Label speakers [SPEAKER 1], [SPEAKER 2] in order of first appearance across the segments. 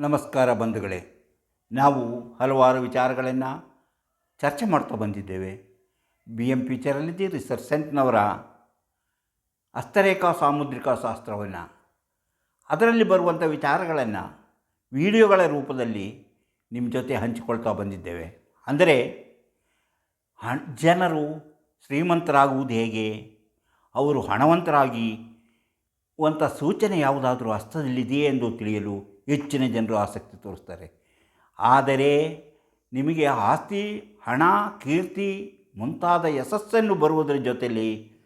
[SPEAKER 1] ನಮಸ್ಕಾರ ಬಂಧುಗಳೇ, ನಾವು ಹಲವಾರು ವಿಚಾರಗಳನ್ನು ಚರ್ಚೆ ಮಾಡ್ತಾ ಬಂದಿದ್ದೇವೆ. ಬಿ ಎಂ ಚರಣಿತಿ ರಿಸರ್ಚ್ ಸೆಂಟ್ನವರ ಹಸ್ತರೇಖಾ ಸಾಮುದ್ರಿಕ ಶಾಸ್ತ್ರವನ್ನು. ಅದರಲ್ಲಿ ಬರುವಂಥ ವಿಚಾರಗಳನ್ನು ವಿಡಿಯೋಗಳ ರೂಪದಲ್ಲಿ ನಿಮ್ಮ ಜೊತೆ ಹಂಚಿಕೊಳ್ತಾ ಬಂದಿದ್ದೇವೆ. ಅಂದರೆ ಜನರು ಶ್ರೀಮಂತರಾಗುವುದು ಹೇಗೆ? ಅವರು ಹಣವಂತರಾಗಿ ಅಂಥ ಸೂಚನೆ ಯಾವುದಾದರೂ ಹಸ್ತದಲ್ಲಿದೆಯೇ ಎಂದು ತಿಳಿಯಲು ಹೆಚ್ಚಿನ ಜನರು ಆಸಕ್ತಿ ತೋರಿಸ್ತಾರೆ. ಆದರೆ ನಿಮಗೆ ಆಸ್ತಿ, ಹಣ, ಕೀರ್ತಿ ಮುಂತಾದ ಯಶಸ್ಸನ್ನು ಬರುವುದರ ಜೊತೆಯಲ್ಲಿ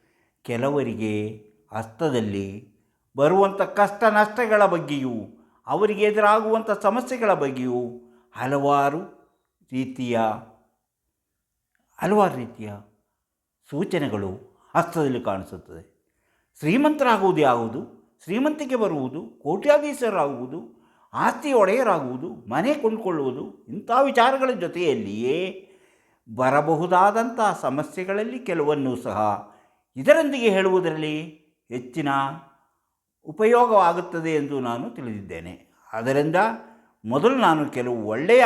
[SPEAKER 1] ಕೆಲವರಿಗೆ ಹಸ್ತದಲ್ಲಿ ಬರುವಂಥ ಕಷ್ಟ ನಷ್ಟಗಳ ಬಗ್ಗೆಯೂ, ಅವರಿಗೆ ಎದುರಾಗುವಂಥ ಸಮಸ್ಯೆಗಳ ಬಗ್ಗೆಯೂ ಹಲವಾರು ರೀತಿಯ ಹಲವಾರು ರೀತಿಯ ಸೂಚನೆಗಳು ಹಸ್ತದಲ್ಲಿ ಕಾಣಿಸುತ್ತದೆ. ಶ್ರೀಮಂತರಾಗುವುದು ಯಾವುದು ಶ್ರೀಮಂತಿಕೆ ಬರುವುದು, ಕೋಟ್ಯಾಧೀಶರಾಗುವುದು ಆಸ್ತಿ ಒಡೆಯರಾಗುವುದು, ಮನೆ ಕೊಂಡುಕೊಳ್ಳುವುದು, ಇಂಥ ವಿಚಾರಗಳ ಜೊತೆಯಲ್ಲಿಯೇ ಬರಬಹುದಾದಂಥ ಸಮಸ್ಯೆಗಳಲ್ಲಿ ಕೆಲವನ್ನು ಸಹ ಇದರೊಂದಿಗೆ ಹೇಳುವುದರಲ್ಲಿ ಹೆಚ್ಚಿನ ಉಪಯೋಗವಾಗುತ್ತದೆ ಎಂದು ನಾನು ತಿಳಿದಿದ್ದೇನೆ. ಅದರಿಂದ ಮೊದಲು ನಾನು ಕೆಲವು ಒಳ್ಳೆಯ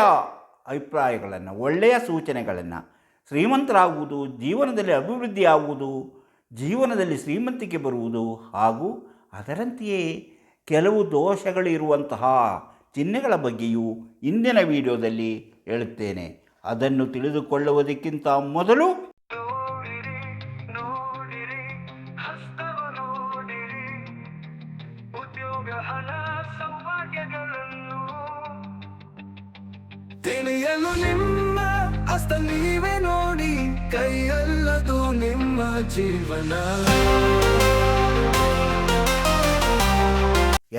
[SPEAKER 1] ಅಭಿಪ್ರಾಯಗಳನ್ನು, ಒಳ್ಳೆಯ ಸೂಚನೆಗಳನ್ನು, ಶ್ರೀಮಂತರಾಗುವುದು, ಜೀವನದಲ್ಲಿ ಅಭಿವೃದ್ಧಿಯಾಗುವುದು, ಜೀವನದಲ್ಲಿ ಶ್ರೀಮಂತಿಕೆ ಬರುವುದು ಹಾಗೂ ಅದರಂತೆಯೇ ಕೆಲವು ದೋಷಗಳಿರುವಂತಹ ಚಿಹ್ನೆಗಳ ಬಗ್ಗೆಯೂ ಇಂದಿನ ವಿಡಿಯೋದಲ್ಲಿ ಹೇಳುತ್ತೇನೆ. ಅದನ್ನು ತಿಳಿದುಕೊಳ್ಳುವುದಕ್ಕಿಂತ ಮೊದಲು
[SPEAKER 2] ನೋಡಿರಿ ನೋಡಿರಿ ಹಸ್ತವ ನೋಡಿರಿ. ಉದ್ಯೋಗ ಹಣ ಸೌಭಾಗ್ಯಗಳನ್ನು. ತಿಳಿಯಲು ನಿಮ್ಮ ಹಸ್ತ ನೀವೇ ನೋಡಿ ಕೈಯಲ್ಲದು ನಿಮ್ಮ ಜೀವನ.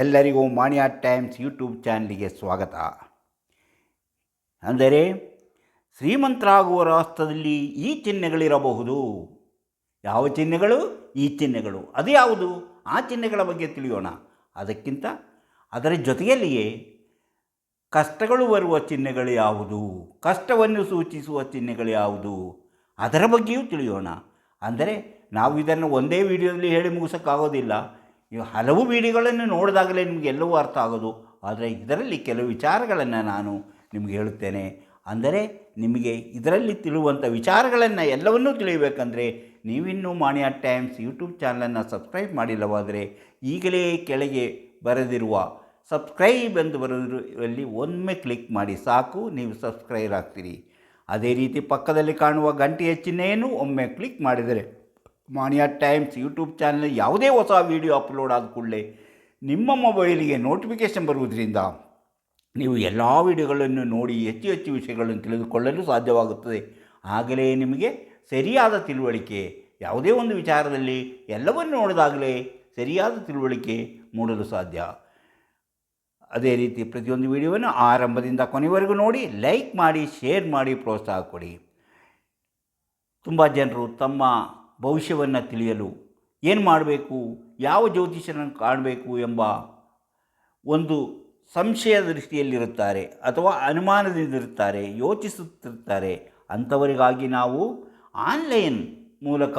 [SPEAKER 1] ಎಲ್ಲರಿಗೂ ಮಾಣಿಯಾ ಟೈಮ್ಸ್ ಯೂಟ್ಯೂಬ್ ಚಾನಲಿಗೆ ಸ್ವಾಗತ. ಅಂದರೆ ಶ್ರೀಮಂತರಾಗುವ ಹಸ್ತದಲ್ಲಿ ಈ ಚಿಹ್ನೆಗಳಿರಬಹುದು. ಯಾವ ಚಿಹ್ನೆಗಳು? ಈ ಚಿಹ್ನೆಗಳು. ಅದು ಯಾವುದು? ಆ ಚಿಹ್ನೆಗಳ ಬಗ್ಗೆ ತಿಳಿಯೋಣ. ಅದಕ್ಕಿಂತ ಅದರ ಜೊತೆಯಲ್ಲಿಯೇ ಕಷ್ಟಗಳು ಬರುವ ಚಿಹ್ನೆಗಳು ಯಾವುದು? ಕಷ್ಟವನ್ನು ಸೂಚಿಸುವ ಚಿಹ್ನೆಗಳು ಯಾವುದು? ಅದರ ಬಗ್ಗೆಯೂ ತಿಳಿಯೋಣ. ಅಂದರೆ ನಾವು ಇದನ್ನು ಒಂದೇ ವಿಡಿಯೋದಲ್ಲಿ ಹೇಳಿ ಮುಗಿಸೋಕ್ಕಾಗೋದಿಲ್ಲ. ನೀವು ಹಲವು ವಿಡಿಯೋಗಳನ್ನು ನೋಡಿದಾಗಲೇ ನಿಮಗೆ ಎಲ್ಲವೂ ಅರ್ಥ ಆಗೋದು. ಆದರೆ ಇದರಲ್ಲಿ ಕೆಲವು ವಿಚಾರಗಳನ್ನು ನಾನು ನಿಮಗೆ ಹೇಳುತ್ತೇನೆ. ಅಂದರೆ ನಿಮಗೆ ಇದರಲ್ಲಿ ತಿಳುವಂಥ ವಿಚಾರಗಳನ್ನು ಎಲ್ಲವನ್ನೂ ತಿಳಿಯಬೇಕಂದ್ರೆ ನೀವಿನ್ನೂ ಮಾಣಿಯ ಟೈಮ್ಸ್ ಯೂಟ್ಯೂಬ್ ಚಾನಲನ್ನು ಸಬ್ಸ್ಕ್ರೈಬ್ ಮಾಡಿಲ್ಲವಾದರೆ ಈಗಲೇ ಕೆಳಗೆ ಬರೆದಿರುವ ಸಬ್ಸ್ಕ್ರೈಬ್ ಎಂದು ಬರೋದ್ರಲ್ಲಿ ಒಮ್ಮೆ ಕ್ಲಿಕ್ ಮಾಡಿ ಸಾಕು, ನೀವು ಸಬ್ಸ್ಕ್ರೈಬ್ ಆಗ್ತೀರಿ. ಅದೇ ರೀತಿ ಪಕ್ಕದಲ್ಲಿ ಕಾಣುವ ಗಂಟೆಯ ಚಿಹ್ನೆಯನ್ನು ಒಮ್ಮೆ ಕ್ಲಿಕ್ ಮಾಡಿದರೆ ಮಾಣಿಯಾ ಟೈಮ್ಸ್ ಯೂಟ್ಯೂಬ್ ಚಾನಲ್ ಯಾವುದೇ ಹೊಸ ವಿಡಿಯೋ ಅಪ್ಲೋಡ್ ಆದ ಕೂಡಲೇ ನಿಮ್ಮ ಮೊಬೈಲಿಗೆ ನೋಟಿಫಿಕೇಷನ್ ಬರುವುದರಿಂದ ನೀವು ಎಲ್ಲ ವಿಡಿಯೋಗಳನ್ನು ನೋಡಿ ಹೆಚ್ಚು ಹೆಚ್ಚು ವಿಷಯಗಳನ್ನು ತಿಳಿದುಕೊಳ್ಳಲು ಸಾಧ್ಯವಾಗುತ್ತದೆ. ಆಗಲೇ ನಿಮಗೆ ಸರಿಯಾದ ತಿಳುವಳಿಕೆ, ಯಾವುದೇ ಒಂದು ವಿಚಾರದಲ್ಲಿ ಎಲ್ಲವನ್ನು ನೋಡಿದಾಗಲೇ ಸರಿಯಾದ ತಿಳುವಳಿಕೆ ಮೂಡಲು ಸಾಧ್ಯ. ಅದೇ ರೀತಿ ಪ್ರತಿಯೊಂದು ವಿಡಿಯೋವನ್ನು ಆರಂಭದಿಂದ ಕೊನೆವರೆಗೂ ನೋಡಿ, ಲೈಕ್ ಮಾಡಿ, ಶೇರ್ ಮಾಡಿ ಪ್ರೋತ್ಸಾಹ ಕೊಡಿ. ತುಂಬ ಜನರು ತಮ್ಮ ಭವಿಷ್ಯವನ್ನು ತಿಳಿಯಲು ಏನು ಮಾಡಬೇಕು, ಯಾವ ಜ್ಯೋತಿಷ್ಯನನ್ನು ಕಾಣಬೇಕು ಎಂಬ ಒಂದು ಸಂಶಯ ದೃಷ್ಟಿಯಲ್ಲಿರುತ್ತಾರೆ ಅಥವಾ ಅನುಮಾನದಿಂದಿರುತ್ತಾರೆ, ಯೋಚಿಸುತ್ತಿರುತ್ತಾರೆ. ಅಂಥವರಿಗಾಗಿ ನಾವು ಆನ್ಲೈನ್ ಮೂಲಕ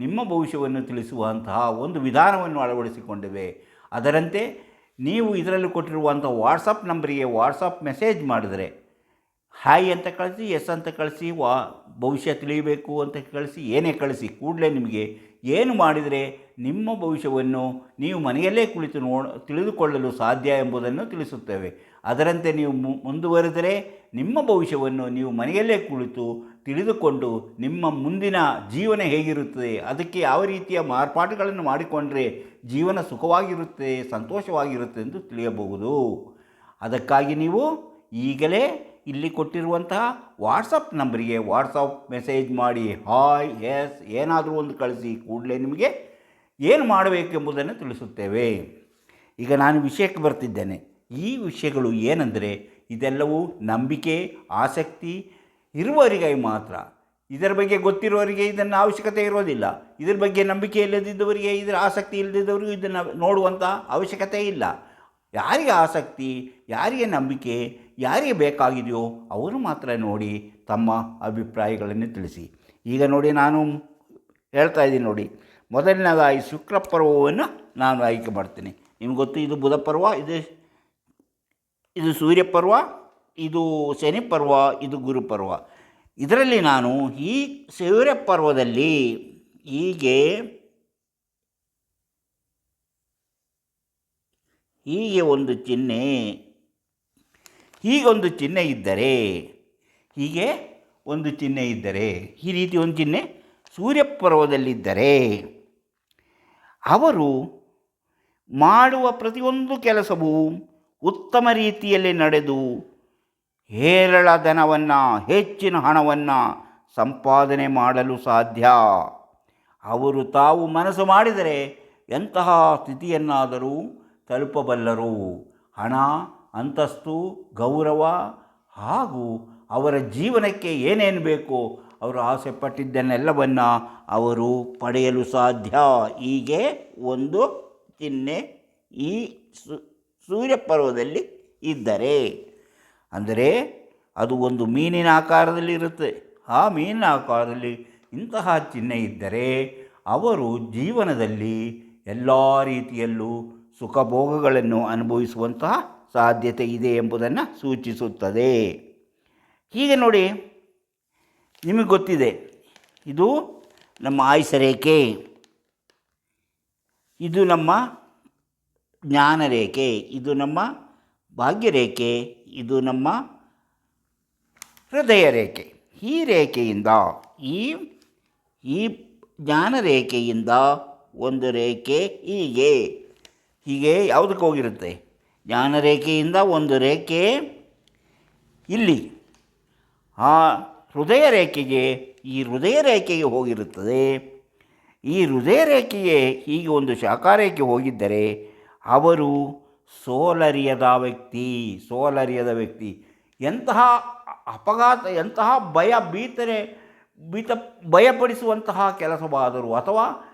[SPEAKER 1] ನಿಮ್ಮ ಭವಿಷ್ಯವನ್ನು ತಿಳಿಸುವಂತಹ ಒಂದು ವಿಧಾನವನ್ನು ಅಳವಡಿಸಿಕೊಂಡಿವೆ. ಅದರಂತೆ ನೀವು ಇದರಲ್ಲಿ ಕೊಟ್ಟಿರುವಂಥ ವಾಟ್ಸಪ್ ನಂಬರಿಗೆ ವಾಟ್ಸಪ್ ಮೆಸೇಜ್ ಮಾಡಿದರೆ ಹಾಯ್ ಅಂತ ಕಳಿಸಿ, ಎಸ್ ಅಂತ ಕಳಿಸಿ, ವಾ, ಭವಿಷ್ಯ ತಿಳಿಯಬೇಕು ಅಂತ ಕಳಿಸಿ, ಏನೇ ಕಳಿಸಿ, ಕೂಡಲೇ ನಿಮಗೆ ಏನು ಮಾಡಿದರೆ ನಿಮ್ಮ ಭವಿಷ್ಯವನ್ನು ನೀವು ಮನೆಯಲ್ಲೇ ಕುಳಿತು ನೋ, ತಿಳಿದುಕೊಳ್ಳಲು ಸಾಧ್ಯ ಎಂಬುದನ್ನು ತಿಳಿಸುತ್ತೇವೆ. ಅದರಂತೆ ನೀವು ಮುಂದುವರೆದರೆ ನಿಮ್ಮ ಭವಿಷ್ಯವನ್ನು ನೀವು ಮನೆಯಲ್ಲೇ ಕುಳಿತು ತಿಳಿದುಕೊಂಡು ನಿಮ್ಮ ಮುಂದಿನ ಜೀವನ ಹೇಗಿರುತ್ತದೆ, ಅದಕ್ಕೆ ಯಾವ ರೀತಿಯ ಮಾರ್ಪಾಟುಗಳನ್ನು ಮಾಡಿಕೊಂಡರೆ ಜೀವನ ಸುಖವಾಗಿರುತ್ತೆ, ಸಂತೋಷವಾಗಿರುತ್ತೆ ಎಂದು ತಿಳಿಯಬಹುದು. ಅದಕ್ಕಾಗಿ ನೀವು ಈಗಲೇ ಇಲ್ಲಿ ಕೊಟ್ಟಿರುವಂತಹ ವಾಟ್ಸಪ್ ನಂಬರಿಗೆ ವಾಟ್ಸಪ್ ಮೆಸೇಜ್ ಮಾಡಿ, ಹಾಯ್, ಎಸ್, ಏನಾದರೂ ಒಂದು ಕಳಿಸಿ, ಕೂಡಲೇ ನಿಮಗೆ ಏನು ಮಾಡಬೇಕೆಂಬುದನ್ನು ತಿಳಿಸುತ್ತೇವೆ. ಈಗ ನಾನು ವಿಷಯಕ್ಕೆ ಬರ್ತಿದ್ದೇನೆ. ಈ ವಿಷಯಗಳು ಏನೆಂದರೆ, ಇದೆಲ್ಲವೂ ನಂಬಿಕೆ, ಆಸಕ್ತಿ ಇರುವವರಿಗಾಗಿ ಮಾತ್ರ. ಇದರ ಬಗ್ಗೆ ಗೊತ್ತಿರುವವರಿಗೆ ಇದನ್ನು ಅವಶ್ಯಕತೆ ಇರೋದಿಲ್ಲ ಇದರ ಬಗ್ಗೆ ನಂಬಿಕೆ ಇಲ್ಲದಿದ್ದವರಿಗೆ, ಇದರ ಆಸಕ್ತಿ ಇಲ್ಲದಿದ್ದವರಿಗೂ ಇದನ್ನು ನೋಡುವಂಥ ಅವಶ್ಯಕತೆ ಇಲ್ಲ. ಯಾರಿಗೆ ಆಸಕ್ತಿ, ಯಾರಿಗೆ ನಂಬಿಕೆ, ಯಾರಿಗೆ ಬೇಕಾಗಿದೆಯೋ ಅವರು ಮಾತ್ರ ನೋಡಿ ತಮ್ಮ ಅಭಿಪ್ರಾಯಗಳನ್ನು ತಿಳಿಸಿ. ಈಗ ನೋಡಿ ನಾನು ಹೇಳ್ತಾ ಇದ್ದೀನಿ ನೋಡಿ. ಮೊದಲನೇದಾಗಿ ಶುಕ್ರ ಪರ್ವವನ್ನು ನಾನು ಆಯ್ಕೆ ಮಾಡ್ತೀನಿ. ನಿಮ್ಗೆ ಗೊತ್ತು, ಇದು ಬುಧ ಪರ್ವ ಇದು ಇದು ಸೂರ್ಯಪರ್ವ, ಇದು ಶನಿ ಪರ್ವ ಇದು ಗುರುಪರ್ವ. ಇದರಲ್ಲಿ ನಾನು ಈ ಸೂರ್ಯಪರ್ವದಲ್ಲಿ ಹೀಗೆ ಹೀಗೆ ಒಂದು ಚಿಹ್ನೆ ಹೀಗೊಂದು ಚಿಹ್ನೆ ಇದ್ದರೆ, ಹೀಗೆ ಒಂದು ಚಿಹ್ನೆ ಇದ್ದರೆ, ಈ ರೀತಿ ಒಂದು ಚಿಹ್ನೆ ಸೂರ್ಯಪರ್ವದಲ್ಲಿದ್ದರೆ, ಅವರು ಮಾಡುವ ಪ್ರತಿಯೊಂದು ಕೆಲಸವೂ ಉತ್ತಮ ರೀತಿಯಲ್ಲಿ ನಡೆದು ಹೇರಳ ಧನವನ್ನು, ಹೆಚ್ಚಿನ ಹಣವನ್ನು ಸಂಪಾದನೆ ಮಾಡಲು ಸಾಧ್ಯ. ಅವರು ತಾವು ಮನಸ್ಸು ಮಾಡಿದರೆ ಎಂತಹ ಸ್ಥಿತಿಯನ್ನಾದರೂ ತಲುಪಬಲ್ಲರು. ಹಣ, ಅಂತಸ್ತು, ಗೌರವ ಹಾಗೂ ಅವರ ಜೀವನಕ್ಕೆ ಏನೇನು ಬೇಕೋ ಅವರು ಆಸೆ ಪಟ್ಟಿದ್ದನ್ನೆಲ್ಲವನ್ನು ಅವರು ಪಡೆಯಲು ಸಾಧ್ಯ. ಹೀಗೆ ಒಂದು ಚಿಹ್ನೆ ಈ ಸೂರ್ಯಪರ್ವದಲ್ಲಿ ಇದ್ದರೆ, ಅಂದರೆ ಅದು ಒಂದು ಮೀನಿನ ಆಕಾರದಲ್ಲಿ ಇರುತ್ತೆ. ಆ ಮೀನಿನ ಆಕಾರದಲ್ಲಿ ಇಂತಹ ಚಿಹ್ನೆ ಇದ್ದರೆ, ಅವರು ಜೀವನದಲ್ಲಿ ಎಲ್ಲ ರೀತಿಯಲ್ಲೂ ಸುಖಭೋಗಗಳನ್ನು ಅನುಭವಿಸುವಂತಹ ಸಾಧ್ಯತೆ ಇದೆ ಎಂಬುದನ್ನು ಸೂಚಿಸುತ್ತದೆ. ಹೀಗೆ ನೋಡಿ, ನಿಮಗೆ ಗೊತ್ತಿದೆ, ಇದು ನಮ್ಮ ಆಯುಷರೇಖೆ ಇದು ನಮ್ಮ ಜ್ಞಾನರೇಖೆ, ಇದು ನಮ್ಮ ಭಾಗ್ಯರೇಖೆ, ಇದು ನಮ್ಮ ಹೃದಯ ರೇಖೆ ಈ ರೇಖೆಯಿಂದ, ಈ ಈ ಜ್ಞಾನ ರೇಖೆಯಿಂದ ಒಂದು ರೇಖೆ ಹೀಗೆ. ಹೀಗೆ ಯಾವುದಕ್ಕೆ ಹೋಗಿರುತ್ತೆ? ಜ್ಞಾನ ರೇಖೆಯಿಂದ ಒಂದು ರೇಖೆ ಇಲ್ಲಿ. ಆ ಹೃದಯ ರೇಖೆಗೆ, ಈ ಹೃದಯ ರೇಖೆಗೆ ಹೋಗಿರುತ್ತದೆ. ಈ ಹೃದಯ ರೇಖೆಗೆ ಹೀಗೆ ಒಂದು ಶಾಖಾರೇಖೆ ಹೋಗಿದ್ದರೆ ಅವರು ಸೋಲರಿಯದ ವ್ಯಕ್ತಿ ಸೋಲರಿಯದ ವ್ಯಕ್ತಿ. ಎಂತಹ ಅಪಘಾತ, ಎಂತಹ ಭಯ ಬೀತರೆ, ಬೀತ, ಭಯಪಡಿಸುವಂತಹ ಕೆಲಸವಾದರೂ ಅಥವಾ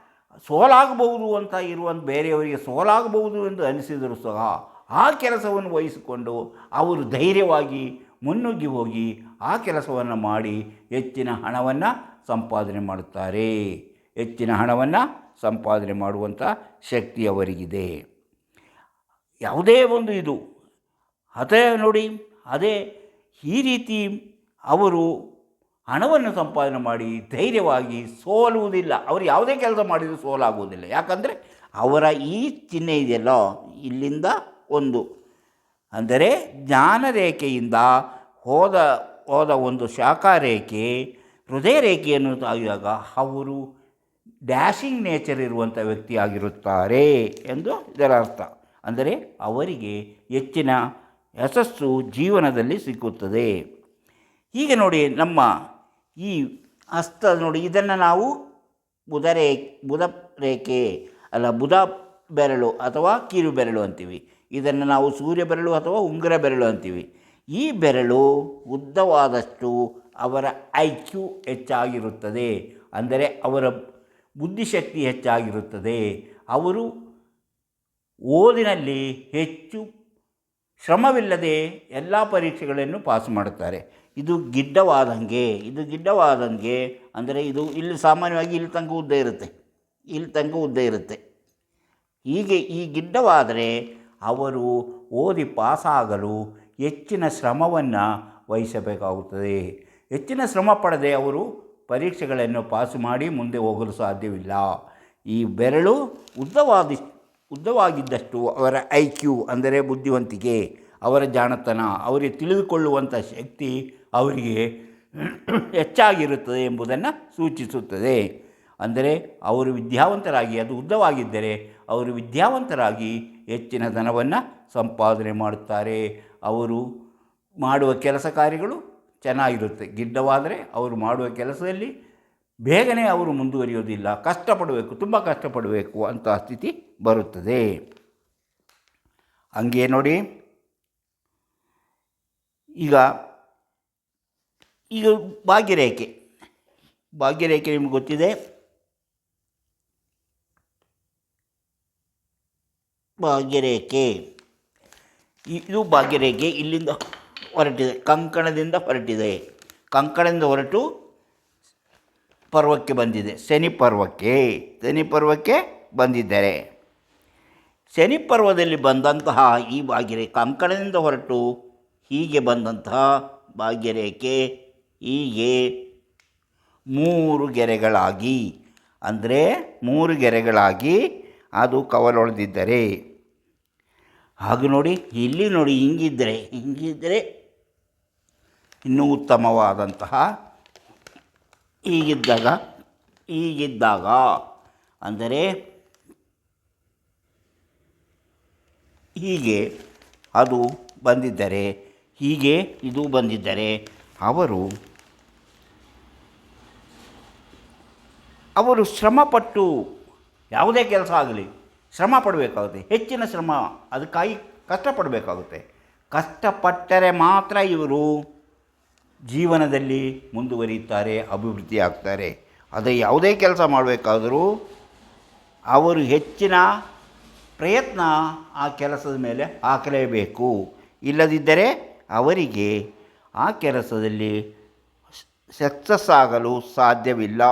[SPEAKER 1] ಸೋಲಾಗಬಹುದು ಅಂತ ಇರುವಂಥ ಬೇರೆಯವರಿಗೆ ಸೋಲಾಗಬಹುದು ಎಂದು ಅನಿಸಿದರೂ ಸಹ ಆ ಕೆಲಸವನ್ನು ವಹಿಸಿಕೊಂಡು ಅವರು ಧೈರ್ಯವಾಗಿ ಮುನ್ನುಗ್ಗಿ ಹೋಗಿ ಆ ಕೆಲಸವನ್ನು ಮಾಡಿ ಹೆಚ್ಚಿನ ಹಣವನ್ನು ಸಂಪಾದನೆ ಮಾಡುತ್ತಾರೆ. ಹೆಚ್ಚಿನ ಹಣವನ್ನು ಸಂಪಾದನೆ ಮಾಡುವಂಥ ಶಕ್ತಿ ಅವರಿಗಿದೆ. ಯಾವುದೇ ಒಂದು ಇದು, ಅದೇ ನೋಡಿ, ಅದೇ ಈ ರೀತಿ ಅವರು ಹಣವನ್ನು ಸಂಪಾದನೆ ಮಾಡಿ ಧೈರ್ಯವಾಗಿ ಸೋಲುವುದಿಲ್ಲ. ಅವರು ಯಾವುದೇ ಕೆಲಸ ಮಾಡಿದರೂ ಸೋಲಾಗುವುದಿಲ್ಲ. ಯಾಕಂದರೆ ಅವರ ಈ ಚಿಹ್ನೆ ಇದೆಯಲ್ಲ, ಇಲ್ಲಿಂದ ಒಂದು. ಅಂದರೆ ಜ್ಞಾನ ರೇಖೆಯಿಂದ ಹೋದ ಹೋದ ಒಂದು ಶಾಖಾರೇಖೆ ಹೃದಯ ರೇಖೆಯನ್ನು ತಾಗಿದಾಗ ಅವರು ಡ್ಯಾಶಿಂಗ್ ನೇಚರ್ ಇರುವಂಥ ವ್ಯಕ್ತಿಯಾಗಿರುತ್ತಾರೆ ಎಂದು ಇದರ ಅರ್ಥ ಅಂದರೆ ಅವರಿಗೆ ಹೆಚ್ಚಿನ ಯಶಸ್ಸು ಜೀವನದಲ್ಲಿ ಸಿಕ್ಕುತ್ತದೆ. ಹೀಗೆ ನೋಡಿ ನಮ್ಮ ಈ ಹಸ್ತ ನೋಡಿ, ಇದನ್ನು ನಾವು ಬುಧ ರೇ ಬುಧ ರೇಖೆ ಅಲ್ಲ, ಬುಧ ಬೆರಳು ಅಥವಾ ಕಿರು ಬೆರಳು ಅಂತೀವಿ. ಇದನ್ನು ನಾವು ಸೂರ್ಯ ಬೆರಳು ಅಥವಾ ಉಂಗುರ ಬೆರಳು ಅಂತೀವಿ. ಈ ಬೆರಳು ಉದ್ದವಾದಷ್ಟು ಅವರ ಐ ಕ್ಯೂ ಹೆಚ್ಚಾಗಿರುತ್ತದೆ. ಅಂದರೆ ಅವರ ಬುದ್ಧಿಶಕ್ತಿ ಹೆಚ್ಚಾಗಿರುತ್ತದೆ. ಅವರು ಓದಿನಲ್ಲಿ ಹೆಚ್ಚು ಶ್ರಮವಿಲ್ಲದೆ ಎಲ್ಲ ಪರೀಕ್ಷೆಗಳನ್ನು ಪಾಸ್ ಮಾಡುತ್ತಾರೆ. ಇದು ಗಿಡ್ಡವಾದಂಗೆ ಇದು ಗಿಡ್ಡವಾದಂಗೆ ಅಂದರೆ ಇದು ಇಲ್ಲಿ ಸಾಮಾನ್ಯವಾಗಿ ಇಲ್ಲಿ ತನಕ ಉದ್ದ ಇರುತ್ತೆ, ಇಲ್ಲಿ ತನಕ ಉದ್ದ ಇರುತ್ತೆ. ಹೀಗೆ ಈ ಗಿಡ್ಡವಾದರೆ ಅವರು ಓದಿ ಪಾಸಾಗಲು ಹೆಚ್ಚಿನ ಶ್ರಮವನ್ನು ವಹಿಸಬೇಕಾಗುತ್ತದೆ. ಹೆಚ್ಚಿನ ಶ್ರಮ ಪಡದೆ ಅವರು ಪರೀಕ್ಷೆಗಳನ್ನು ಪಾಸು ಮಾಡಿ ಮುಂದೆ ಹೋಗಲು ಸಾಧ್ಯವಿಲ್ಲ. ಈ ಬೆರಳು ಉದ್ದವಾದಿ ಉದ್ದವಾಗಿದ್ದಷ್ಟು ಅವರ ಐ ಕ್ಯೂ ಅಂದರೆ ಬುದ್ಧಿವಂತಿಕೆ, ಅವರ ಜಾಣತನ, ಅವರಿಗೆ ತಿಳಿದುಕೊಳ್ಳುವಂಥ ಶಕ್ತಿ ಅವರಿಗೆ ಹೆಚ್ಚಾಗಿರುತ್ತದೆ ಎಂಬುದನ್ನು ಸೂಚಿಸುತ್ತದೆ. ಅಂದರೆ ಅವರು ವಿದ್ಯಾವಂತರಾಗಿ, ಅದು ಉದ್ದವಾಗಿದ್ದರೆ ಅವರು ವಿದ್ಯಾವಂತರಾಗಿ ಹೆಚ್ಚಿನ ಧನವನ್ನು ಸಂಪಾದನೆ ಮಾಡುತ್ತಾರೆ. ಅವರು ಮಾಡುವ ಕೆಲಸ ಕಾರ್ಯಗಳು ಚೆನ್ನಾಗಿರುತ್ತೆ. ಗಿಡ್ಡವಾದರೆ ಅವರು ಮಾಡುವ ಕೆಲಸದಲ್ಲಿ ಬೇಗನೆ ಅವರು ಮುಂದುವರಿಯೋದಿಲ್ಲ. ಕಷ್ಟಪಡಬೇಕು, ತುಂಬ ಕಷ್ಟಪಡಬೇಕು ಅಂತ ಸ್ಥಿತಿ ಬರುತ್ತದೆ. ಹಂಗೆ ನೋಡಿ. ಈಗ ಈಗ ಭಾಗ್ಯರೇಖೆ. ಭಾಗ್ಯರೇಖೆ ನಿಮ್ಗೆ ಗೊತ್ತಿದೆ. ಭಾಗ್ಯರೇಖೆ. ಇದು ಭಾಗ್ಯರೇಖೆ ಇಲ್ಲಿಂದ ಹೊರಟಿದೆ. ಕಂಕಣದಿಂದ ಹೊರಟಿದೆ. ಕಂಕಣದಿಂದ ಹೊರಟು ಪರ್ವಕ್ಕೆ ಬಂದಿದೆ. ಶನಿ ಪರ್ವಕ್ಕೆ ಶನಿ ಪರ್ವಕ್ಕೆ ಬಂದಿದ್ದಾರೆ. ಶನಿ ಪರ್ವದಲ್ಲಿ ಬಂದಂತಹ ಈ ಭಾಗ್ಯರೇಖೆ ಕಂಕಣದಿಂದ ಹೊರಟು ಹೀಗೆ ಬಂದಂತಹ ಭಾಗ್ಯರೇಖೆ ಹೀಗೆ ಮೂರು ಗೆರೆಗಳಾಗಿ, ಅಂದರೆ ಮೂರು ಗೆರೆಗಳಾಗಿ ಅದು ಕವಲೊಡೆದಿದ್ದರೆ. ಹಾಗೆ ನೋಡಿ, ಇಲ್ಲಿ ನೋಡಿ ಹಿಂಗಿದ್ದರೆ ಹಿಂಗಿದ್ದರೆ ಇನ್ನೂ ಉತ್ತಮವಾದಂತಹ ಹೀಗಿದ್ದಾಗ ಈಗಿದ್ದಾಗ ಅಂದರೆ ಹೀಗೆ ಅದು ಬಂದಿದ್ದರೆ, ಹೀಗೆ ಇದು ಬಂದಿದ್ದರೆ ಅವರು ಅವರು ಶ್ರಮಪಟ್ಟು ಯಾವುದೇ ಕೆಲಸ ಆಗಲಿ, ಶ್ರಮ ಪಡಬೇಕಾಗುತ್ತೆ, ಹೆಚ್ಚಿನ ಶ್ರಮ ಅದಕ್ಕಾಗಿ ಕಷ್ಟಪಡಬೇಕಾಗುತ್ತೆ. ಕಷ್ಟಪಟ್ಟರೆ ಮಾತ್ರ ಇವರು ಜೀವನದಲ್ಲಿ ಮುಂದುವರಿಯುತ್ತಾರೆ ಅಭಿವೃದ್ಧಿ ಆಗ್ತಾರೆ ಅದೇ ಯಾವುದೇ ಕೆಲಸ ಮಾಡಬೇಕಾದರೂ ಅವರು ಹೆಚ್ಚಿನ ಪ್ರಯತ್ನ ಆ ಕೆಲಸದ ಮೇಲೆ ಹಾಕಲೇಬೇಕು. ಇಲ್ಲದಿದ್ದರೆ ಅವರಿಗೆ ಆ ಕೆಲಸದಲ್ಲಿ ಸಕ್ಸಸ್ ಆಗಲು ಸಾಧ್ಯವಿಲ್ಲ.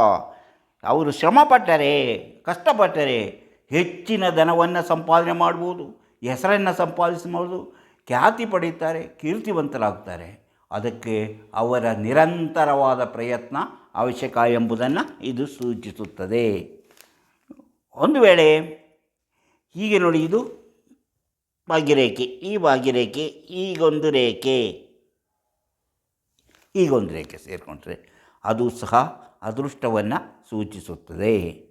[SPEAKER 1] ಅವರು ಶ್ರಮಪಟ್ಟರೆ, ಕಷ್ಟಪಟ್ಟರೆ ಹೆಚ್ಚಿನ ಧನವನ್ನು ಸಂಪಾದನೆ ಮಾಡ್ಬೋದು, ಹೆಸರನ್ನು ಸಂಪಾದಿಸಬಹುದು ಖ್ಯಾತಿ ಪಡೆಯುತ್ತಾರೆ, ಕೀರ್ತಿವಂತರಾಗ್ತಾರೆ. ಅದಕ್ಕೆ ಅವರ ನಿರಂತರವಾದ ಪ್ರಯತ್ನ ಅವಶ್ಯಕ ಎಂಬುದನ್ನು ಇದು ಸೂಚಿಸುತ್ತದೆ. ಒಂದು ವೇಳೆ ಹೀಗೆ ನೋಡಿ ಇದು ಭಾಗ್ಯರೇಖೆ, ಈ ಭಾಗ್ಯರೇಖೆ, ಈಗೊಂದು ರೇಖೆ. ಈಗೊಂದು ರೇಖೆ ಸೇರಿಕೊಂಡ್ರೆ ಅದು ಸಹ ಅದೃಷ್ಟವನ್ನು ಸೂಚಿಸುತ್ತದೆ.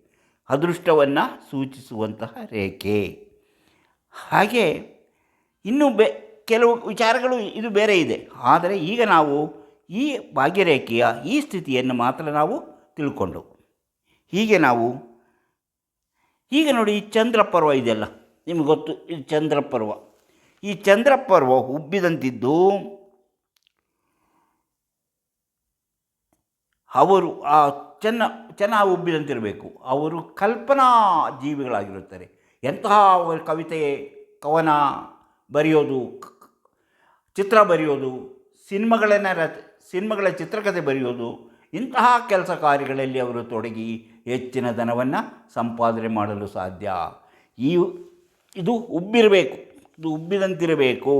[SPEAKER 1] ಅದೃಷ್ಟವನ್ನು ಸೂಚಿಸುವಂತಹ ರೇಖೆ. ಹಾಗೆ ಇನ್ನು ಬೆ ಕೆಲವು ವಿಚಾರಗಳು ಇದು ಬೇರೆ ಇದೆ. ಆದರೆ ಈಗ ನಾವು ಈ ಭಾಗ್ಯರೇಖೆಯ ಈ ಸ್ಥಿತಿಯನ್ನು ಮಾತ್ರ ನಾವು ತಿಳ್ಕೊಂಡು. ಹೀಗೆ ನಾವು, ಈಗ ನೋಡಿ ಈ ಚಂದ್ರಪರ್ವ ಇದೆಯಲ್ಲ, ನಿಮಗೆ ಗೊತ್ತು ಇದು ಚಂದ್ರಪರ್ವ ಈ ಚಂದ್ರಪರ್ವ ಉಬ್ಬಿದಂತಿದ್ದು ಅವರು, ಆ ಚೆನ್ನ ಚೆನ್ನಾಗಿ ಉಬ್ಬಿದಂತಿರಬೇಕು. ಅವರು ಕಲ್ಪನಾ ಜೀವಿಗಳಾಗಿರುತ್ತಾರೆ. ಎಂತಹ ಕವಿತೆ ಕವನ ಬರೆಯೋದು ಚಿತ್ರ ಬರೆಯೋದು, ಸಿನಿಮಾಗಳನ್ನು ರ, ಸಿನಿಮಾಗಳ ಚಿತ್ರಕಥೆ ಬರೆಯೋದು, ಇಂತಹ ಕೆಲಸ ಕಾರ್ಯಗಳಲ್ಲಿ ಅವರು ತೊಡಗಿ ಹೆಚ್ಚಿನ ಧನವನ್ನು ಸಂಪಾದನೆ ಮಾಡಲು ಸಾಧ್ಯ. ಈ ಇದು ಉಬ್ಬಿರಬೇಕು, ಇದು ಉಬ್ಬಿದಂತಿರಬೇಕು.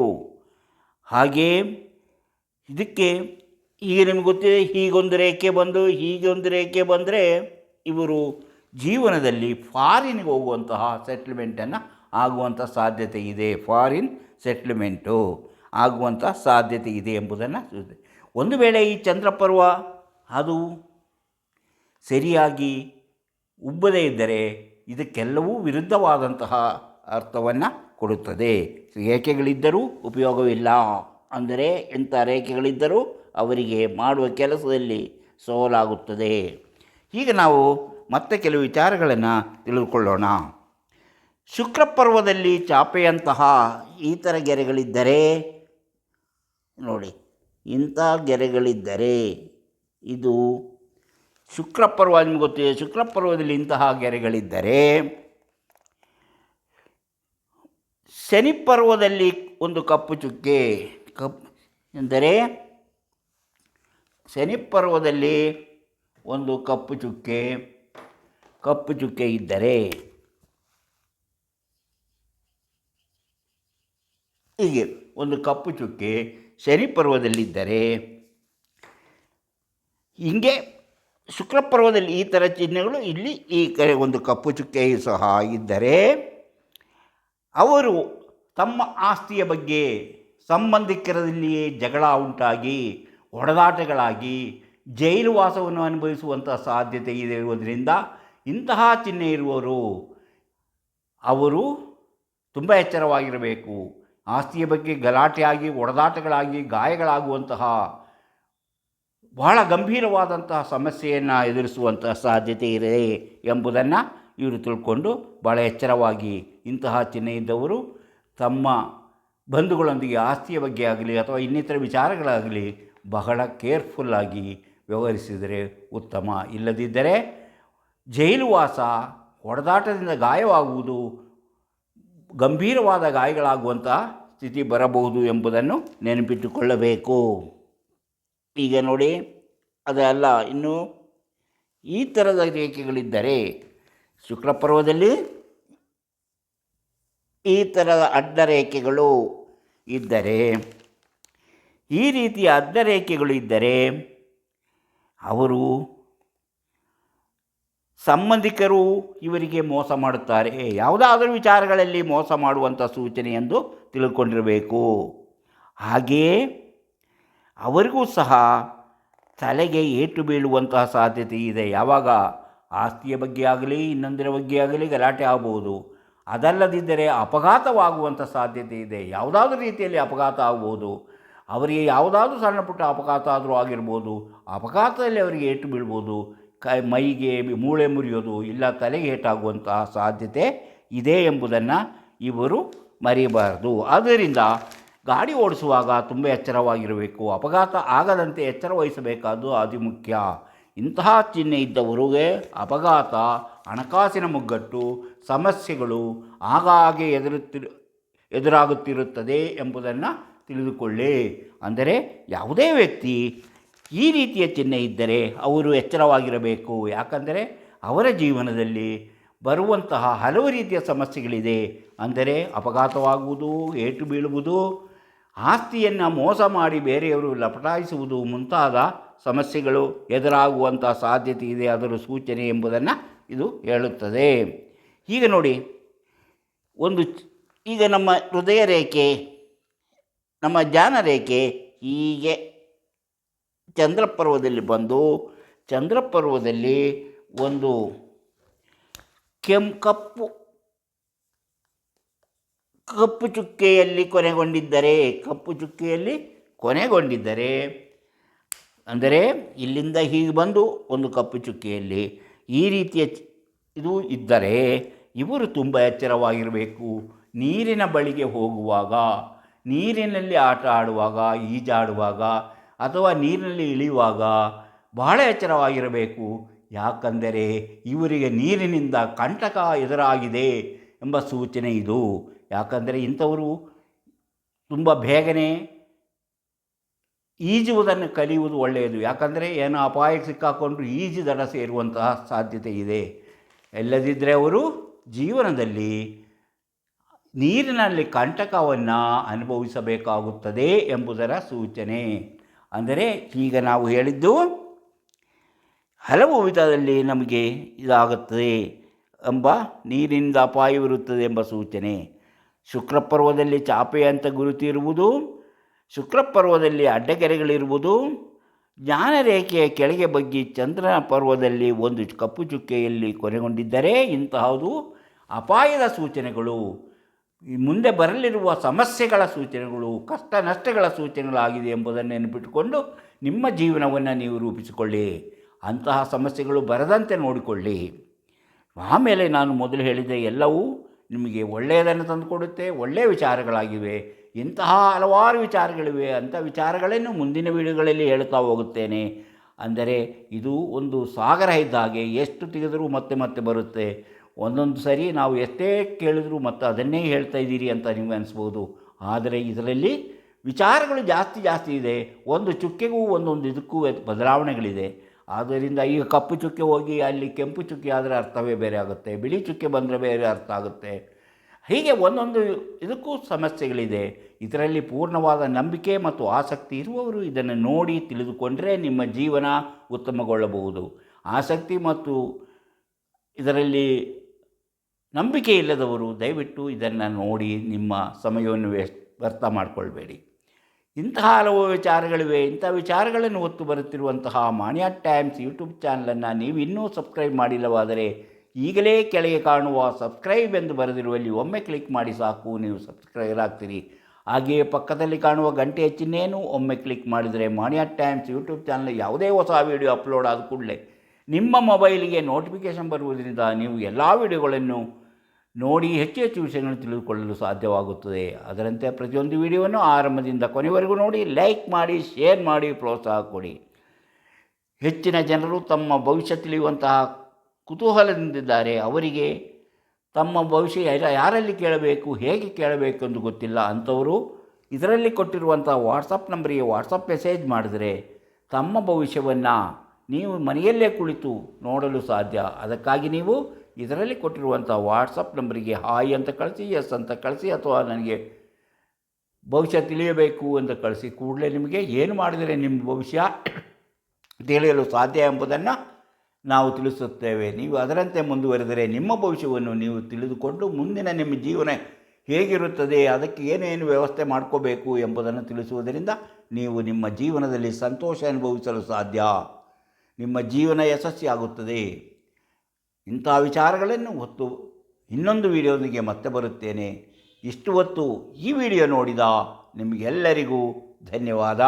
[SPEAKER 1] ಹಾಗೇ ಇದಕ್ಕೆ ಈಗ ನಿಮ್ಗೆ ಗೊತ್ತಿದೆ, ಹೀಗೊಂದು ರೇಖೆ ಬಂದು, ಹೀಗೊಂದು ರೇಖೆ ಬಂದರೆ ಇವರು ಜೀವನದಲ್ಲಿ ಫಾರಿನಿಗೆ ಹೋಗುವಂತಹ ಸೆಟ್ಲ್ಮೆಂಟನ್ನು ಆಗುವಂಥ ಸಾಧ್ಯತೆ ಇದೆ. ಫಾರಿನ್ ಸೆಟ್ಲ್ಮೆಂಟು ಆಗುವಂಥ ಸಾಧ್ಯತೆ ಇದೆ ಎಂಬುದನ್ನು ಒಂದು ವೇಳೆ ಈ ಚಂದ್ರಪರ್ವ ಅದು ಸರಿಯಾಗಿ ಉಬ್ಬದೇ ಇದ್ದರೆ ಇದಕ್ಕೆಲ್ಲವೂ ವಿರುದ್ಧವಾದಂತಹ ಅರ್ಥವನ್ನು ಕೊಡುತ್ತದೆ. ರೇಖೆಗಳಿದ್ದರೂ ಉಪಯೋಗವಿಲ್ಲ ಅಂದರೆ ಎಂಥ ರೇಖೆಗಳಿದ್ದರೂ ಅವರಿಗೆ ಮಾಡುವ ಕೆಲಸದಲ್ಲಿ ಸೋಲಾಗುತ್ತದೆ. ಈಗ ನಾವು ಮತ್ತೆ ಕೆಲವು ವಿಚಾರಗಳನ್ನು ತಿಳಿದುಕೊಳ್ಳೋಣ. ಶುಕ್ರಪರ್ವದಲ್ಲಿ ಚಾಪೆಯಂತಹ ಈ ಥರ ಗೆರೆಗಳಿದ್ದರೆ, ನೋಡಿ, ಇಂಥ ಗೆರೆಗಳಿದ್ದರೆ ಇದು ಶುಕ್ರಪರ್ವ ನಿಮ್ಗೆ ಗೊತ್ತಿದೆ ಶುಕ್ರಪರ್ವದಲ್ಲಿ ಇಂತಹ ಗೆರೆಗಳಿದ್ದರೆ ಶನಿ ಪರ್ವದಲ್ಲಿ ಒಂದು ಕಪ್ಪು ಚುಕ್ಕೆ, ಕಪ್ ಎಂದರೆ ಶನಿ ಪರ್ವದಲ್ಲಿ ಒಂದು ಕಪ್ಪು ಚುಕ್ಕೆ ಕಪ್ಪು ಚುಕ್ಕೆ ಇದ್ದರೆ ಹೀಗೆ ಒಂದು ಕಪ್ಪು ಚುಕ್ಕೆ ಶನಿ ಪರ್ವದಲ್ಲಿದ್ದರೆ ಹಿಂಗೆ ಶುಕ್ರಪರ್ವದಲ್ಲಿ ಈ ಥರ ಚಿಹ್ನೆಗಳು ಇಲ್ಲಿ ಈ ಕಡೆ ಒಂದು ಕಪ್ಪು ಚುಕ್ಕೆಯು ಸಹ ಇದ್ದರೆ ಅವರು ತಮ್ಮ ಆಸ್ತಿಯ ಬಗ್ಗೆ ಸಂಬಂಧಿಕರದಲ್ಲಿಯೇ ಜಗಳ ಉಂಟಾಗಿ ಹೊಡೆದಾಟಗಳಾಗಿ ಜೈಲು ವಾಸವನ್ನು ಅನುಭವಿಸುವಂಥ ಸಾಧ್ಯತೆ ಇದೆ ಇರುವುದರಿಂದ ಇಂತಹ ಚಿಹ್ನೆ ಇರುವವರು ಅವರು ತುಂಬ ಎಚ್ಚರವಾಗಿರಬೇಕು. ಆಸ್ತಿಯ ಬಗ್ಗೆ ಗಲಾಟೆಯಾಗಿ, ಒಡೆದಾಟಗಳಾಗಿ, ಗಾಯಗಳಾಗುವಂತಹ ಬಹಳ ಗಂಭೀರವಾದಂತಹ ಸಮಸ್ಯೆಯನ್ನು ಎದುರಿಸುವಂತಹ ಸಾಧ್ಯತೆ ಇದೆ ಎಂಬುದನ್ನು ಇವರು ತಿಳ್ಕೊಂಡು ಭಾಳ ಎಚ್ಚರವಾಗಿ ಇಂತಹ ಚಿಹ್ನೆ ಇದ್ದವರು ತಮ್ಮ ಬಂಧುಗಳೊಂದಿಗೆ, ಆಸ್ತಿಯ ಬಗ್ಗೆ ಆಗಲಿ ಅಥವಾ ಇನ್ನಿತರ ವಿಚಾರಗಳಾಗಲಿ ಬಹಳ ಕೇರ್ಫುಲ್ಲಾಗಿ ವ್ಯವಹರಿಸಿದರೆ ಉತ್ತಮ. ಇಲ್ಲದಿದ್ದರೆ ಜೈಲುವಾಸ ಹೊಡೆದಾಟದಿಂದ ಗಾಯವಾಗುವುದು ಗಂಭೀರವಾದ ಗಾಯಗಳಾಗುವಂತಹ ಸ್ಥಿತಿ ಬರಬಹುದು ಎಂಬುದನ್ನು ನೆನಪಿಟ್ಟುಕೊಳ್ಳಬೇಕು. ಈಗ ನೋಡಿ ಅದಲ್ಲ ಇನ್ನು ಈ ಥರದ ರೇಖೆಗಳಿದ್ದರೆ ಶುಕ್ರಪರ್ವದಲ್ಲಿ ಈ ಥರದ ಅಡ್ಡರೇಖೆಗಳು ಇದ್ದರೆ, ಈ ರೀತಿಯ ಅಡ್ಡರೇಖೆಗಳು ಇದ್ದರೆ ಅವರು ಸಂಬಂಧಿಕರು ಇವರಿಗೆ ಮೋಸ ಮಾಡುತ್ತಾರೆ. ಯಾವುದಾದರೂ ವಿಚಾರಗಳಲ್ಲಿ ಮೋಸ ಮಾಡುವಂಥ ಸೂಚನೆ ಎಂದು ತಿಳ್ಕೊಂಡಿರಬೇಕು. ಹಾಗೆಯೇ ಅವರಿಗೂ ಸಹ ತಲೆಗೆ ಏಟು ಬೀಳುವಂತಹ ಸಾಧ್ಯತೆ ಇದೆ. ಯಾವಾಗ ಆಸ್ತಿಯ ಬಗ್ಗೆ ಆಗಲಿ, ಇನ್ನೊಂದರ ಬಗ್ಗೆ ಆಗಲಿ ಗಲಾಟೆ ಆಗ್ಬೋದು. ಅದಲ್ಲದಿದ್ದರೆ ಅಪಘಾತವಾಗುವಂಥ ಸಾಧ್ಯತೆ ಇದೆ. ಯಾವುದಾದ್ರೂ ರೀತಿಯಲ್ಲಿ ಅಪಘಾತ ಆಗ್ಬೋದು. ಅವರಿಗೆ ಯಾವುದಾದ್ರೂ ಸಣ್ಣ ಪುಟ್ಟ ಅಪಘಾತ ಆದರೂ ಆಗಿರ್ಬೋದು. ಅಪಘಾತದಲ್ಲಿ ಅವರಿಗೆ ಏಟು ಬೀಳ್ಬೋದು. ಕೈ, ಮೈಗೆ ಮೂಳೆ ಮುರಿಯೋದು ಇಲ್ಲ, ತಲೆಗೆ ಏಟಾಗುವಂತಹ ಸಾಧ್ಯತೆ ಇದೆ ಎಂಬುದನ್ನು ಇವರು ಮರೆಯಬಾರದು ಆದ್ದರಿಂದ ಗಾಡಿ ಓಡಿಸುವಾಗ ತುಂಬ ಎಚ್ಚರವಾಗಿರಬೇಕು. ಅಪಘಾತ ಆಗದಂತೆ ಎಚ್ಚರ ವಹಿಸಬೇಕಾದ್ದು ಅತಿ ಮುಖ್ಯ ಇಂತಹ ಚಿಹ್ನೆ ಇದ್ದವರಿಗೆ ಅಪಘಾತ, ಹಣಕಾಸಿನ ಮುಗ್ಗಟ್ಟು, ಸಮಸ್ಯೆಗಳು ಆಗಾಗ್ಗೆ ಎದುರುತ್ತಿರು ಎದುರಾಗುತ್ತಿರುತ್ತದೆ ಎಂಬುದನ್ನು ತಿಳಿದುಕೊಳ್ಳಿ. ಅಂದರೆ ಯಾವುದೇ ವ್ಯಕ್ತಿ ಈ ರೀತಿಯ ಚಿಹ್ನೆ ಇದ್ದರೆ ಅವರು ಎಚ್ಚರವಾಗಿರಬೇಕು. ಯಾಕಂದರೆ ಅವರ ಜೀವನದಲ್ಲಿ ಬರುವಂತಹ ಹಲವು ರೀತಿಯ ಸಮಸ್ಯೆಗಳಿದೆ. ಅಂದರೆ ಅಪಘಾತವಾಗುವುದು, ಏಟು ಬೀಳುವುದು, ಆಸ್ತಿಯನ್ನು ಮೋಸ ಮಾಡಿ ಬೇರೆಯವರು ಲಪಟಾಯಿಸುವುದು ಮುಂತಾದ ಸಮಸ್ಯೆಗಳು ಎದುರಾಗುವಂಥ ಸಾಧ್ಯತೆ ಇದೆ ಅದರ ಸೂಚನೆ ಎಂಬುದನ್ನು ಇದು ಹೇಳುತ್ತದೆ. ಈಗ ನೋಡಿ, ಒಂದು ಈಗ ನಮ್ಮ ಹೃದಯ ರೇಖೆ, ನಮ್ಮ ಜ್ಞಾನ ರೇಖೆ ಹೀಗೆ ಚಂದ್ರಪರ್ವದಲ್ಲಿ ಬಂದು ಚಂದ್ರಪರ್ವದಲ್ಲಿ ಒಂದು ಕೆಂ ಕಪ್ಪು ಕಪ್ಪು ಚುಕ್ಕೆಯಲ್ಲಿ ಕೊನೆಗೊಂಡಿದ್ದರೆ, ಕಪ್ಪು ಚುಕ್ಕೆಯಲ್ಲಿ ಕೊನೆಗೊಂಡಿದ್ದರೆ, ಅಂದರೆ ಇಲ್ಲಿಂದ ಹೀಗೆ ಬಂದು ಒಂದು ಕಪ್ಪು ಚುಕ್ಕೆಯಲ್ಲಿ ಈ ರೀತಿಯ ಇದು ಇದ್ದರೆ ಇವರು ತುಂಬ ಎಚ್ಚರವಾಗಿರಬೇಕು. ನೀರಿನ ಬಳಿಗೆ ಹೋಗುವಾಗ, ನೀರಿನಲ್ಲಿ ಆಟ ಆಡುವಾಗ, ಈಜಾಡುವಾಗ ಅಥವಾ ನೀರಿನಲ್ಲಿ ಇಳಿಯುವಾಗ ಬಹಳ ಎಚ್ಚರವಾಗಿರಬೇಕು. ಯಾಕಂದರೆ ಇವರಿಗೆ ನೀರಿನಿಂದ ಕಂಟಕ ಎದುರಾಗಿದೆ ಎಂಬ ಸೂಚನೆ ಇದು. ಯಾಕಂದರೆ ಇಂಥವರು ತುಂಬ ಬೇಗನೆ ಈಜುವುದನ್ನು ಕಲಿಯುವುದು ಒಳ್ಳೆಯದು. ಯಾಕಂದರೆ ಏನೋ ಅಪಾಯಕ್ಕೆ ಸಿಕ್ಕಾಕೊಂಡು ಈಜು ದಡ ಸೇರುವಂತಹ ಸಾಧ್ಯತೆ ಇದೆ. ಇಲ್ಲದಿದ್ದರೆ ಅವರು ಜೀವನದಲ್ಲಿ ನೀರಿನಲ್ಲಿ ಕಂಟಕವನ್ನು ಅನುಭವಿಸಬೇಕಾಗುತ್ತದೆ ಎಂಬುದರ ಸೂಚನೆ. ಅಂದರೆ ಈಗ ನಾವು ಹೇಳಿದ್ದು ಹಲವು ವಿಧದಲ್ಲಿ ನಮಗೆ ಇದಾಗುತ್ತದೆ ಎಂಬ ನೀರಿನಿಂದ ಅಪಾಯವಿರುತ್ತದೆ ಎಂಬ ಸೂಚನೆ. ಶುಕ್ರಪರ್ವದಲ್ಲಿ ಚಾಪೆ ಅಂತ ಗುರುತಿರುವುದು, ಶುಕ್ರಪರ್ವದಲ್ಲಿ ಅಡ್ಡಗೆರೆಗಳಿರುವುದು, ಜ್ಞಾನರೇಖೆಯ ಕೆಳಗೆ ಬಗ್ಗಿ ಚಂದ್ರನ ಪರ್ವದಲ್ಲಿ ಒಂದು ಕಪ್ಪು ಚುಕ್ಕೆಯಲ್ಲಿ ಕೊನೆಗೊಂಡಿದ್ದರೆ ಇಂತಹದು ಅಪಾಯದ ಸೂಚನೆಗಳು. ಈ ಮುಂದೆ ಬರಲಿರುವ ಸಮಸ್ಯೆಗಳ ಸೂಚನೆಗಳು, ಕಷ್ಟ ನಷ್ಟಗಳ ಸೂಚನೆಗಳಾಗಿದೆ ಎಂಬುದನ್ನು ನೆನಪಿಟ್ಟುಕೊಂಡು ನಿಮ್ಮ ಜೀವನವನ್ನು ನೀವು ರೂಪಿಸಿಕೊಳ್ಳಿ. ಅಂತಹ ಸಮಸ್ಯೆಗಳು ಬರದಂತೆ ನೋಡಿಕೊಳ್ಳಿ. ಆಮೇಲೆ ನಾನು ಮೊದಲು ಹೇಳಿದ ಎಲ್ಲವೂ ನಿಮಗೆ ಒಳ್ಳೆಯದನ್ನು ತಂದುಕೊಡುತ್ತೆ, ಒಳ್ಳೆಯ ವಿಚಾರಗಳಾಗಿವೆ. ಇಂತಹ ಹಲವಾರು ವಿಚಾರಗಳಿವೆ, ಅಂಥ ವಿಚಾರಗಳನ್ನು ಮುಂದಿನ ವೀಡಿಯೋಗಳಲ್ಲಿ ಹೇಳ್ತಾ ಹೋಗುತ್ತೇನೆ. ಅಂದರೆ ಇದು ಒಂದು ಸಾಗರ ಇದ್ದ ಹಾಗೆ ಎಷ್ಟು ತೆಗೆದರೂ ಮತ್ತೆ ಮತ್ತೆ ಬರುತ್ತೆ. ಒಂದೊಂದು ಸರಿ ನಾವು ಎಷ್ಟೇ ಕೇಳಿದ್ರು ಮತ್ತು ಅದನ್ನೇ ಹೇಳ್ತಾ ಇದ್ದೀರಿ ಅಂತ ನಿಮಗೆ ಅನಿಸ್ಬೋದು. ಆದರೆ ಇದರಲ್ಲಿ ವಿಚಾರಗಳು ಜಾಸ್ತಿ ಜಾಸ್ತಿ ಇದೆ. ಒಂದು ಚುಕ್ಕೆಗೂ ಒಂದೊಂದು ಇದಕ್ಕೂ ಬದಲಾವಣೆಗಳಿದೆ. ಆದ್ದರಿಂದ ಈಗ ಕಪ್ಪು ಚುಕ್ಕೆ ಹೋಗಿ ಅಲ್ಲಿ ಕೆಂಪು ಚುಕ್ಕೆ ಆದರೆ ಅರ್ಥವೇ ಬೇರೆ ಆಗುತ್ತೆ. ಬಿಳಿ ಚುಕ್ಕೆ ಬಂದರೆ ಬೇರೆ ಅರ್ಥ ಆಗುತ್ತೆ. ಹೀಗೆ ಒಂದೊಂದು ಇದಕ್ಕೂ ಸಮಸ್ಯೆಗಳಿದೆ. ಇದರಲ್ಲಿ ಪೂರ್ಣವಾದ ನಂಬಿಕೆ ಮತ್ತು ಆಸಕ್ತಿ ಇರುವವರು ಇದನ್ನು ನೋಡಿ ತಿಳಿದುಕೊಂಡರೆ ನಿಮ್ಮ ಜೀವನ ಉತ್ತಮಗೊಳ್ಳಬಹುದು. ಆಸಕ್ತಿ ಮತ್ತು ಇದರಲ್ಲಿ ನಂಬಿಕೆ ಇಲ್ಲದವರು ದಯವಿಟ್ಟು ಇದನ್ನು ನೋಡಿ ನಿಮ್ಮ ಸಮಯವನ್ನು ವೇಸ್ಟ್ ವ್ಯರ್ಥ ಮಾಡಿಕೊಳ್ಬೇಡಿ. ಇಂತಹ ಹಲವು ವಿಚಾರಗಳಿವೆ. ಇಂಥ ವಿಚಾರಗಳನ್ನು ಹೊತ್ತು ಬರುತ್ತಿರುವಂತಹ ಮಾನ್ಯ ಟೈಮ್ಸ್ ಯೂಟ್ಯೂಬ್ ಚಾನಲನ್ನು ನೀವು ಇನ್ನೂ ಸಬ್ಸ್ಕ್ರೈಬ್ ಮಾಡಿಲ್ಲವಾದರೆ ಈಗಲೇ ಕೆಳಗೆ ಕಾಣುವ ಸಬ್ಸ್ಕ್ರೈಬ್ ಎಂದು ಬರೆದಿರುವಲ್ಲಿ ಒಮ್ಮೆ ಕ್ಲಿಕ್ ಮಾಡಿ ಸಾಕು. ನೀವು ಸಬ್ಸ್ಕ್ರೈಬರ್ ಆಗ್ತೀರಿ. ಹಾಗೆಯೇ ಪಕ್ಕದಲ್ಲಿ ಕಾಣುವ ಗಂಟೆಯ ಚಿಹ್ನೆಯನ್ನು ಒಮ್ಮೆ ಕ್ಲಿಕ್ ಮಾಡಿದರೆ ಮಾನ್ಯ ಟೈಮ್ಸ್ ಯೂಟ್ಯೂಬ್ ಚಾನಲ್ ಯಾವುದೇ ಹೊಸ ವಿಡಿಯೋ ಅಪ್ಲೋಡ್ ಆದ ಕೂಡಲೇ ನಿಮ್ಮ ಮೊಬೈಲಿಗೆ ನೋಟಿಫಿಕೇಷನ್ ಬರುವುದರಿಂದ ನೀವು ಎಲ್ಲ ವಿಡಿಯೋಗಳನ್ನು ನೋಡಿ ಹೆಚ್ಚು ಹೆಚ್ಚು ವಿಷಯಗಳನ್ನು ತಿಳಿದುಕೊಳ್ಳಲು ಸಾಧ್ಯವಾಗುತ್ತದೆ. ಅದರಂತೆ ಪ್ರತಿಯೊಂದು ವಿಡಿಯೋವನ್ನು ಆರಂಭದಿಂದ ಕೊನೆವರೆಗೂ ನೋಡಿ, ಲೈಕ್ ಮಾಡಿ, ಶೇರ್ ಮಾಡಿ, ಪ್ರೋತ್ಸಾಹ ಕೊಡಿ. ಹೆಚ್ಚಿನ ಜನರು ತಮ್ಮ ಭವಿಷ್ಯ ತಿಳಿಯುವಂತಹ ಕುತೂಹಲದಿಂದಿದ್ದಾರೆ. ಅವರಿಗೆ ತಮ್ಮ ಭವಿಷ್ಯ ಯಾರ- ಯಾರಲ್ಲಿ ಕೇಳಬೇಕು, ಹೇಗೆ ಕೇಳಬೇಕು ಎಂದು ಗೊತ್ತಿಲ್ಲ. ಅಂಥವರು ಇದರಲ್ಲಿ ಕೊಟ್ಟಿರುವಂಥ ವಾಟ್ಸಪ್ ನಂಬರಿಗೆ ವಾಟ್ಸಪ್ ಮೆಸೇಜ್ ಮಾಡಿದರೆ ತಮ್ಮ ಭವಿಷ್ಯವನ್ನು ನೀವು ಮನೆಯಲ್ಲೇ ಕುಳಿತು ನೋಡಲು ಸಾಧ್ಯ. ಅದಕ್ಕಾಗಿ ನೀವು ಇದರಲ್ಲಿ ಕೊಟ್ಟಿರುವಂಥ ವಾಟ್ಸಪ್ ನಂಬರಿಗೆ ಹಾಯ್ ಅಂತ ಕಳಿಸಿ ಎಸ್ ಅಂತ ಕಳಿಸಿ, ಅಥವಾ ನನಗೆ ಭವಿಷ್ಯ ತಿಳಿಯಬೇಕು ಅಂತ ಕಳಿಸಿ, ಕೂಡಲೇ ನಿಮಗೆ ಏನು ಮಾಡಿದರೆ ನಿಮ್ಮ ಭವಿಷ್ಯ ತಿಳಿಯಲು ಸಾಧ್ಯ ಎಂಬುದನ್ನು ನಾವು ತಿಳಿಸುತ್ತೇವೆ. ನೀವು ಅದರಂತೆ ಮುಂದುವರೆದರೆ ನಿಮ್ಮ ಭವಿಷ್ಯವನ್ನು ನೀವು ತಿಳಿದುಕೊಂಡು ಮುಂದಿನ ನಿಮ್ಮ ಜೀವನ ಹೇಗಿರುತ್ತದೆ, ಅದಕ್ಕೆ ಏನೇನು ವ್ಯವಸ್ಥೆ ಮಾಡ್ಕೋಬೇಕು ಎಂಬುದನ್ನು ತಿಳಿಸುವುದರಿಂದ ನೀವು ನಿಮ್ಮ ಜೀವನದಲ್ಲಿ ಸಂತೋಷ ಅನುಭವಿಸಲು ಸಾಧ್ಯ. ನಿಮ್ಮ ಜೀವನ ಯಶಸ್ವಿಯಾಗುತ್ತದೆ. ಇಂಥ ವಿಚಾರಗಳನ್ನು ಹೊತ್ತು ಇನ್ನೊಂದು ವಿಡಿಯೋದೊಂದಿಗೆ ಮತ್ತೆ ಬರುತ್ತೇನೆ. ಇಷ್ಟು ಹೊತ್ತು ಈ ವಿಡಿಯೋ ನೋಡಿದ ನಿಮಗೆಲ್ಲರಿಗೂ ಧನ್ಯವಾದ.